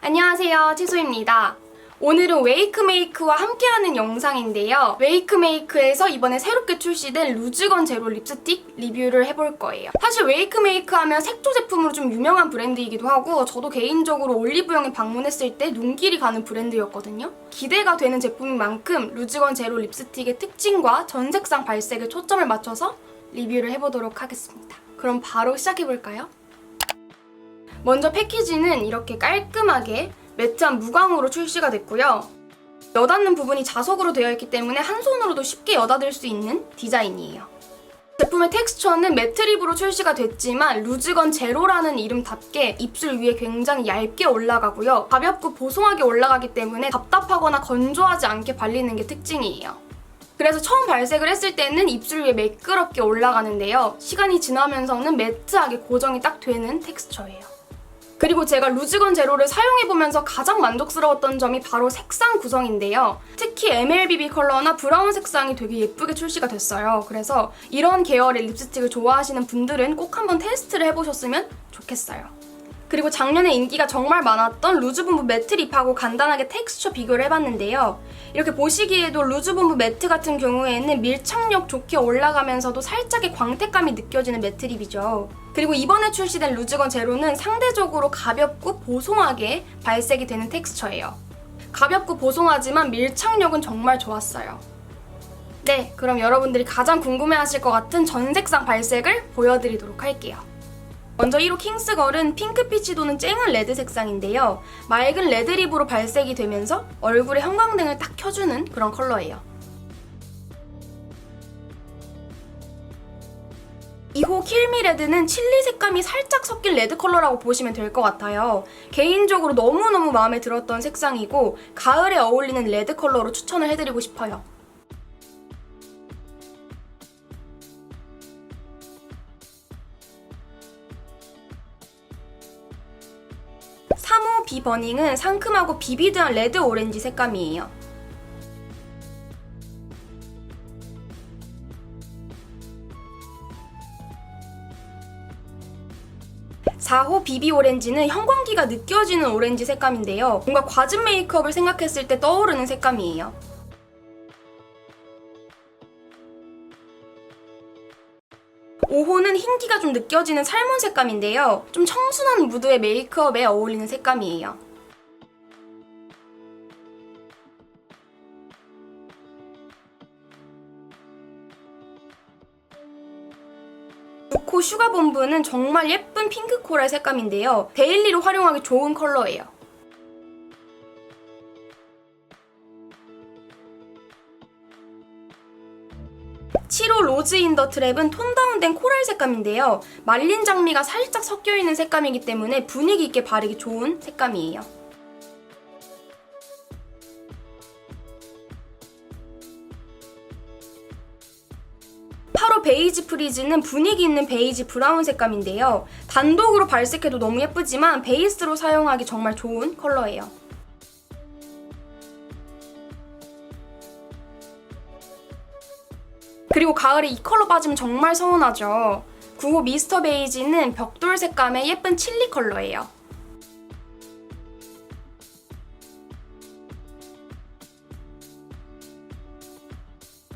안녕하세요. 채소입니다 오늘은 웨이크메이크와 함께하는 영상인데요. 웨이크메이크에서 이번에 새롭게 출시된 루즈건 제로 립스틱 리뷰를 해볼 거예요. 사실 웨이크메이크 하면 색조 제품으로 좀 유명한 브랜드이기도 하고 저도 개인적으로 올리브영에 방문했을 때 눈길이 가는 브랜드였거든요. 기대가 되는 제품인 만큼 루즈건 제로 립스틱의 특징과 전 색상 발색에 초점을 맞춰서 리뷰를 해보도록 하겠습니다. 그럼 바로 시작해볼까요? 먼저 패키지는 이렇게 깔끔하게 매트한 무광으로 출시가 됐고요. 여닫는 부분이 자석으로 되어 있기 때문에 한 손으로도 쉽게 여닫을 수 있는 디자인이에요. 제품의 텍스처는 매트립으로 출시가 됐지만 루즈건 제로라는 이름답게 입술 위에 굉장히 얇게 올라가고요. 가볍고 보송하게 올라가기 때문에 답답하거나 건조하지 않게 발리는 게 특징이에요. 그래서 처음 발색을 했을 때는 입술 위에 매끄럽게 올라가는데요. 시간이 지나면서는 매트하게 고정이 딱 되는 텍스처예요. 그리고 제가 루즈건 제로를 사용해보면서 가장 만족스러웠던 점이 바로 색상 구성인데요. 특히 MLBB 컬러나 브라운 색상이 되게 예쁘게 출시가 됐어요. 그래서 이런 계열의 립스틱을 좋아하시는 분들은 꼭 한번 테스트를 해보셨으면 좋겠어요. 그리고 작년에 인기가 정말 많았던 루즈본부 매트 립하고 간단하게 텍스처 비교를 해봤는데요. 이렇게 보시기에도 루즈본부 매트 같은 경우에는 밀착력 좋게 올라가면서도 살짝의 광택감이 느껴지는 매트 립이죠. 그리고 이번에 출시된 루즈건 제로는 상대적으로 가볍고 보송하게 발색이 되는 텍스처예요. 가볍고 보송하지만 밀착력은 정말 좋았어요. 네, 그럼 여러분들이 가장 궁금해하실 것 같은 전색상 발색을 보여드리도록 할게요. 먼저 1호 킹스걸은 핑크피치 도는 쨍한 레드 색상인데요. 맑은 레드 립으로 발색이 되면서 얼굴에 형광등을 딱 켜주는 그런 컬러예요. 2호 킬미 레드는 칠리 색감이 살짝 섞인 레드 컬러라고 보시면 될 것 같아요. 개인적으로 너무너무 마음에 들었던 색상이고 가을에 어울리는 레드 컬러로 추천을 해드리고 싶어요. 비버닝은 상큼하고 비비드한 레드 오렌지 색감이에요. 4호 비비 오렌지는 형광기가 느껴지는 오렌지 색감인데요. 뭔가 과즙 메이크업을 생각했을 때 떠오르는 색감이에요. 5호는 흰기가 좀 느껴지는 살몬 색감인데요. 좀 청순한 무드의 메이크업에 어울리는 색감이에요. 코 슈가 본부는 정말 예쁜 핑크 코랄 색감인데요. 데일리로 활용하기 좋은 컬러예요. 7호 로즈 인 더 트랩은 톤 다운된 코랄 색감인데요. 말린 장미가 살짝 섞여 있는 색감이기 때문에 분위기 있게 바르기 좋은 색감이에요. 8호 베이지 프리즈는 분위기 있는 베이지 브라운 색감인데요. 단독으로 발색해도 너무 예쁘지만 베이스로 사용하기 정말 좋은 컬러예요. 그리고 가을에 이 컬러 빠지면 정말 서운하죠. 9호 미스터 베이지는 벽돌 색감의 예쁜 칠리 컬러예요.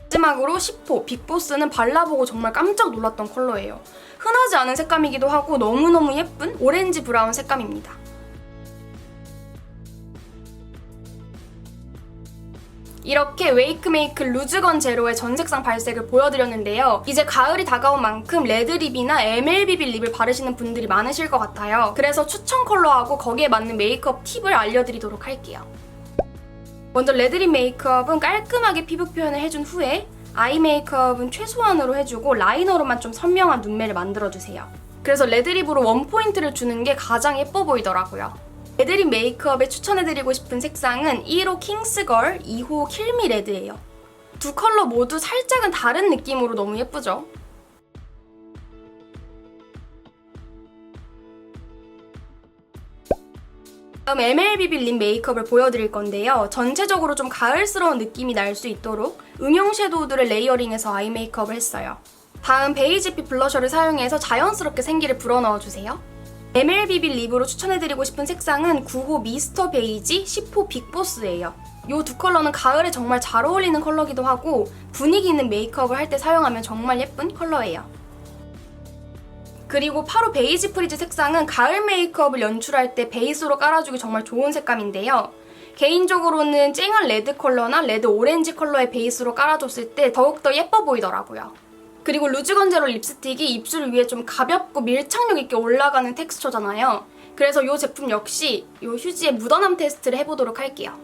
마지막으로 10호 빅보스는 발라보고 정말 깜짝 놀랐던 컬러예요. 흔하지 않은 색감이기도 하고 너무너무 예쁜 오렌지 브라운 색감입니다. 이렇게 웨이크메이크 루즈건 제로의 전 색상 발색을 보여드렸는데요. 이제 가을이 다가온 만큼 레드립이나 MLBB 립을 바르시는 분들이 많으실 것 같아요. 그래서 추천 컬러하고 거기에 맞는 메이크업 팁을 알려드리도록 할게요. 먼저 레드립 메이크업은 깔끔하게 피부 표현을 해준 후에 아이 메이크업은 최소한으로 해주고 라이너로만 좀 선명한 눈매를 만들어주세요. 그래서 레드립으로 원포인트를 주는 게 가장 예뻐 보이더라고요. 레드립 메이크업에 추천해드리고 싶은 색상은 1호 킹스걸, 2호 킬미 레드예요. 두 컬러 모두 살짝은 다른 느낌으로 너무 예쁘죠? 다음 MLBB 립 메이크업을 보여드릴 건데요. 전체적으로 좀 가을스러운 느낌이 날 수 있도록 음영 섀도우들을 레이어링해서 아이 메이크업을 했어요. 다음 베이지빛 블러셔를 사용해서 자연스럽게 생기를 불어넣어주세요. MLBB 립으로 추천해드리고 싶은 색상은 9호 미스터 베이지, 10호 빅보스예요. 이 두 컬러는 가을에 정말 잘 어울리는 컬러기도 하고 분위기 있는 메이크업을 할 때 사용하면 정말 예쁜 컬러예요. 그리고 8호 베이지 프리즈 색상은 가을 메이크업을 연출할 때 베이스로 깔아주기 정말 좋은 색감인데요. 개인적으로는 쨍한 레드 컬러나 레드 오렌지 컬러의 베이스로 깔아줬을 때 더욱더 예뻐 보이더라고요. 그리고 루즈 건제로 립스틱이 입술 위에 좀 가볍고 밀착력 있게 올라가는 텍스처잖아요. 그래서 이 제품 역시 이 휴지에 묻어남 테스트를 해보도록 할게요.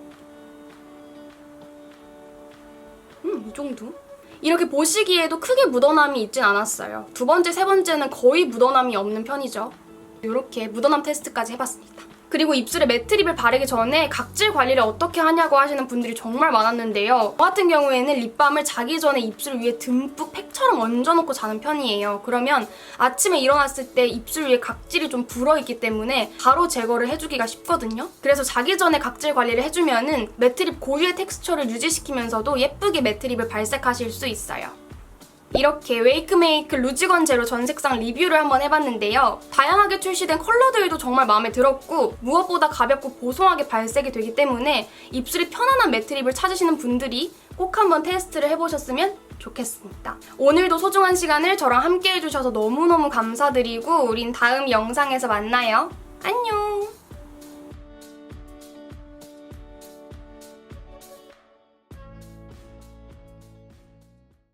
음, 이 정도? 이렇게 보시기에도 크게 묻어남이 있진 않았어요. 두 번째, 세 번째는 거의 묻어남이 없는 편이죠. 이렇게 묻어남 테스트까지 해봤습니다. 그리고 입술에 매트립을 바르기 전에 각질 관리를 어떻게 하냐고 하시는 분들이 정말 많았는데요. 저 같은 경우에는 립밤을 자기 전에 입술 위에 듬뿍 팩처럼 얹어놓고 자는 편이에요. 그러면 아침에 일어났을 때 입술 위에 각질이 좀 불어있기 때문에 바로 제거를 해주기가 쉽거든요. 그래서 자기 전에 각질 관리를 해주면은 매트립 고유의 텍스처를 유지시키면서도 예쁘게 매트립을 발색하실 수 있어요. 이렇게 웨이크메이크 루즈건 제로 전 색상 리뷰를 한번 해봤는데요. 다양하게 출시된 컬러들도 정말 마음에 들었고 무엇보다 가볍고 보송하게 발색이 되기 때문에 입술이 편안한 매트립을 찾으시는 분들이 꼭 한번 테스트를 해보셨으면 좋겠습니다. 오늘도 소중한 시간을 저랑 함께 해주셔서 너무너무 감사드리고 우린 다음 영상에서 만나요. 안녕!